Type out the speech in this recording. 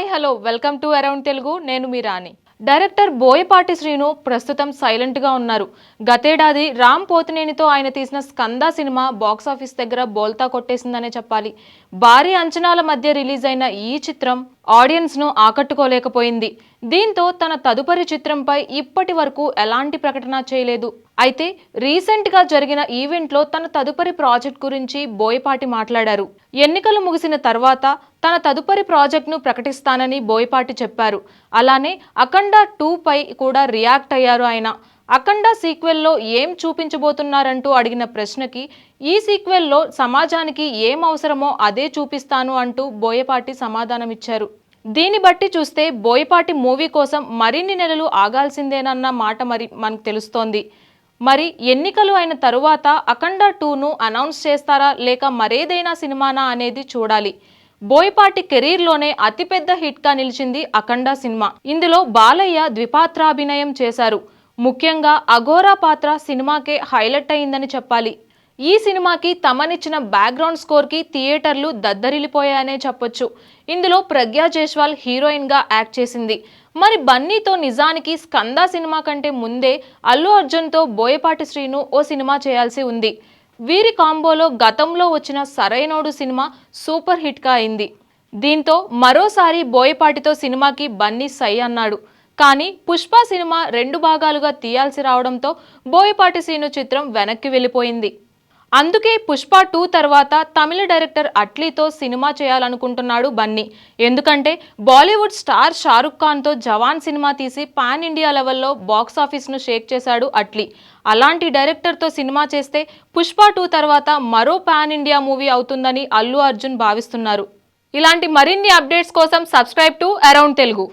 Hi hello. Welcome to around Telugu. నేను మీ Rani. Director Boyapati Srinu ప్రస్తుతం సైలెంట్గా ఉన్నారు. గతేడాది రామ్ పోతినేనితో ఆయన తీసిన స్కంద సినిమా బాక్సాఫీస్ దగ్గర బోల్తా కొట్టేసిందనే చెప్పాలి. భారీ అంచనాల మధ్య రిలీజ్ అయిన ఈ చిత్రం ఆడియన్స్ను ఆకట్టుకోలేకపోయింది. దీంతో తన తదుపరి చిత్రంపై ఇప్పటి వరకు ఎలాంటి ప్రకటన చేయలేదు. అయితే రీసెంట్గా జరిగిన ఈవెంట్లో తన తదుపరి ప్రాజెక్ట్ గురించి బోయపాటి మాట్లాడారు. ఎన్నికలు ముగిసిన తర్వాత తన తదుపరి ప్రాజెక్ట్ను ప్రకటిస్తానని బోయపాటి చెప్పారు. అలానే అఖండ టూపై కూడా రియాక్ట్ అయ్యారు ఆయన. అఖండ సీక్వెల్లో ఏం చూపించబోతున్నారంటూ అడిగిన ప్రశ్నకి ఈ సీక్వెల్లో సమాజానికి ఏం అవసరమో అదే చూపిస్తాను అంటూ బోయపాటి సమాధానమిచ్చారు. దీన్ని బట్టి చూస్తే బోయపాటి మూవీ కోసం మరిన్ని నెలలు ఆగాల్సిందేనన్న మాట మరి మనకు తెలుస్తోంది. మరి ఎన్నికలు అయిన తరువాత అఖండ టూను అనౌన్స్ చేస్తారా లేక మరేదైనా సినిమానా అనేది చూడాలి. బోయపాటి కెరీర్లోనే అతిపెద్ద హిట్గా నిలిచింది అఖండ సినిమా. ఇందులో బాలయ్య ద్విపాత్రాభినయం చేశారు. ముఖ్యంగా అఘోరా పాత్ర సినిమాకే హైలైట్ అయిందని చెప్పాలి. ఈ సినిమాకి తమనిచ్చిన బ్యాక్గ్రౌండ్ స్కోర్కి థియేటర్లు దద్దరిల్లిపోయాయనే చెప్పొచ్చు. ఇందులో ప్రజ్ఞా జైస్వాల్ హీరోయిన్గా యాక్ట్ చేసింది. మరి బన్నీతో నిజానికి స్కంద సినిమా కంటే ముందే అల్లు అర్జున్తో బోయపాటి శ్రీను ఓ సినిమా చేయాల్సి ఉంది. వీరి కాంబోలో గతంలో వచ్చిన సరైనోడు సినిమా సూపర్ హిట్గా అయింది. దీంతో మరోసారి బోయపాటితో సినిమాకి బన్నీ సై అన్నాడు. కానీ పుష్ప సినిమా రెండు భాగాలుగా తీయాల్సి రావడంతో బోయపాటి శ్రీను చిత్రం వెనక్కి వెళ్ళిపోయింది. అందుకే పుష్ప టూ తర్వాత తమిళ డైరెక్టర్ అట్లీతో సినిమా చేయాలనుకుంటున్నాడు బన్నీ. ఎందుకంటే బాలీవుడ్ స్టార్ షారుఖ్ ఖాన్తో జవాన్ సినిమా తీసి పాన్ ఇండియా లెవెల్లో బాక్స్ ఆఫీస్ను షేక్ చేశాడు అట్లీ. అలాంటి డైరెక్టర్తో సినిమా చేస్తే పుష్ప టూ తర్వాత మరో పాన్ ఇండియా మూవీ అవుతుందని అల్లు అర్జున్ భావిస్తున్నారు. ఇలాంటి మరిన్ని అప్డేట్స్ కోసం సబ్స్క్రైబ్ టు అరౌండ్ తెలుగు.